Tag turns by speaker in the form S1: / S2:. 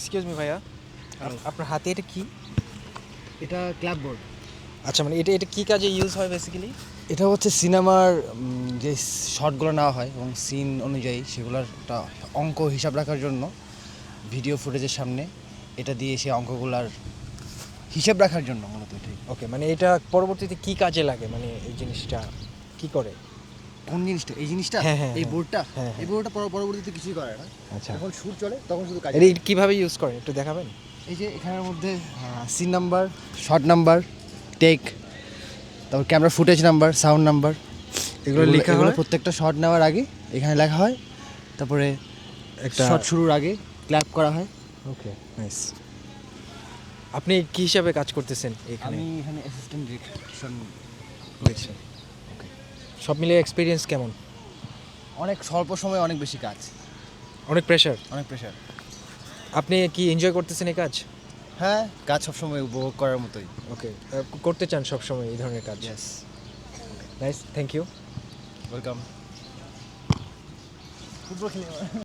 S1: Excuse me ভাইয়া। Up- আপনার হাতে এটা কি?
S2: এটা ক্ল্যাপবোর্ড
S1: আচ্ছা মানে এটা এটা কি কাজে ইউজ হয় বেসিক্যালি
S2: এটা হচ্ছে সিনেমার যে শটগুলো নেওয়া হয় এবং সিন অনুযায়ী সেগুলোর একটা অঙ্ক হিসাব রাখার জন্য ভিডিও ফুটেজের সামনে এটা দিয়ে সে অঙ্কগুলার হিসাব রাখার জন্য মূলত এটাই।
S1: ওকে মানে এটা পরবর্তীতে কি কাজে লাগে? মানে এই জিনিসটা কি করে?
S2: কোন জিনিসটা? এই জিনিসটা?
S1: হ্যাঁ, হ্যাঁ,
S2: এই
S1: হ্যাঁ।
S2: বোর্ডটা?
S1: হ্যাঁ,
S2: এই। বোর্ডটা পর- পরবর্তীতে কিছুই করে না।
S1: আচ্ছা।
S2: যখন শুট চলে তখন শুধু কাজ
S1: এটা কীভাবে ইউজ করেন? একটু দেখাবেন?
S2: এই যে এখানের মধ্যে scene number shot number take তারপর camera footage number sound number
S1: এগুলো লেখা হয়?
S2: প্রত্যেকটা শট নেওয়ার আগে এখানে লেখা হয়। তারপরে
S1: একটা
S2: শট শুরুর আগে ক্ল্যাপ করা হয়।
S1: ওকে নাইস আপনি কি হিসাবে কাজ করতেছেন এখানে?
S2: আমি এখানে অ্যাসিস্ট্যান্ট ডিরেকশন
S1: সব মিলে এক্সপিরিয়েন্স কেমন?
S2: অনেক স্বল্প সময়ে অনেক বেশি কাজ।
S1: অনেক প্রেশার
S2: অনেক প্রেশার
S1: আপনি কি এনজয় করতেছেন এই কাজ?
S2: হ্যাঁ কাজ সবসময় উপভোগ করার মতোই।
S1: ওকে করতে চান সব সময় এই ধরনের কাজ?
S2: Yes
S1: nice thank you
S2: welcome football খেলে